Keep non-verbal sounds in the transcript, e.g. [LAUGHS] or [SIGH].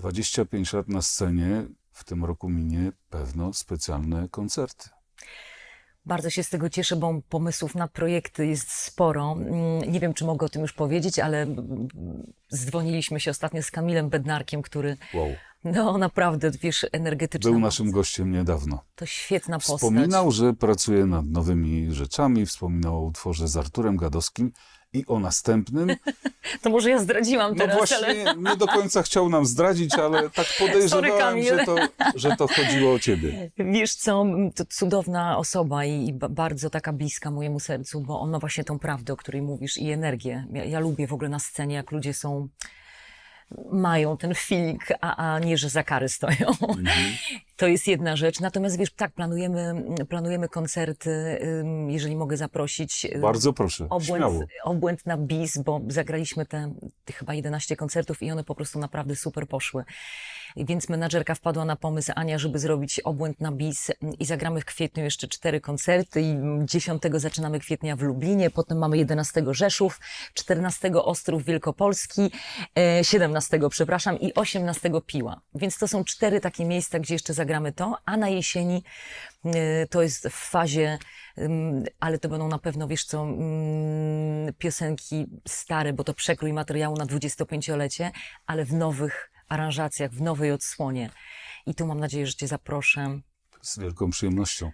25 lat na scenie, w tym roku minie pewno specjalne koncerty. Bardzo się z tego cieszę, bo pomysłów na projekty jest sporo. Mm, Nie wiem, czy mogę o tym już powiedzieć, ale mm, dzwoniliśmy się ostatnio z Kamilem Bednarkiem, który, Wow. No naprawdę, wiesz, energetyczny. Był naszym gościem niedawno. To świetna postać. Wspominał, że pracuje nad nowymi rzeczami, wspominał o utworze z Arturem Gadowskim i o następnym. [LAUGHS] To może ja zdradziłam No teraz, właśnie, ale nie do końca chciał nam zdradzić, ale tak [LAUGHS] podejrzewałem, że to, że to chodziło o ciebie. wiesz co, to cudowna osoba i, i ba- bardzo taka bliska mojemu sercu, bo on ma właśnie tą prawdę, o której mówisz i energię. Ja, ja lubię w ogóle na scenie, jak ludzie są mają ten feeling, a, a nie, że za kary stoją. [LAUGHS] To jest jedna rzecz. Natomiast wiesz, tak, planujemy, planujemy koncerty, jeżeli mogę zaprosić. ym, Bardzo proszę, śmiało. Obłęd, obłęd na bis, bo zagraliśmy te, te chyba 11 koncertów i one po prostu naprawdę super poszły. Więc menadżerka wpadła na pomysł, Ania, żeby zrobić obłęd na bis i zagramy w kwietniu jeszcze cztery koncerty i 10 zaczynamy kwietnia w Lublinie, potem mamy 11 Rzeszów, 14 Ostrów Wielkopolski, e, 17 przepraszam i 18 Piła. Więc to są cztery takie miejsca, gdzie jeszcze zagramy to, a na jesieni e, to jest w fazie, ale to będą na pewno, wiesz co, piosenki stare, bo to przekrój materiału na 25-lecie, ale w nowych aranżacjach, w nowej odsłonie. I tu mam nadzieję, że Cię zaproszę. Z wielką przyjemnością.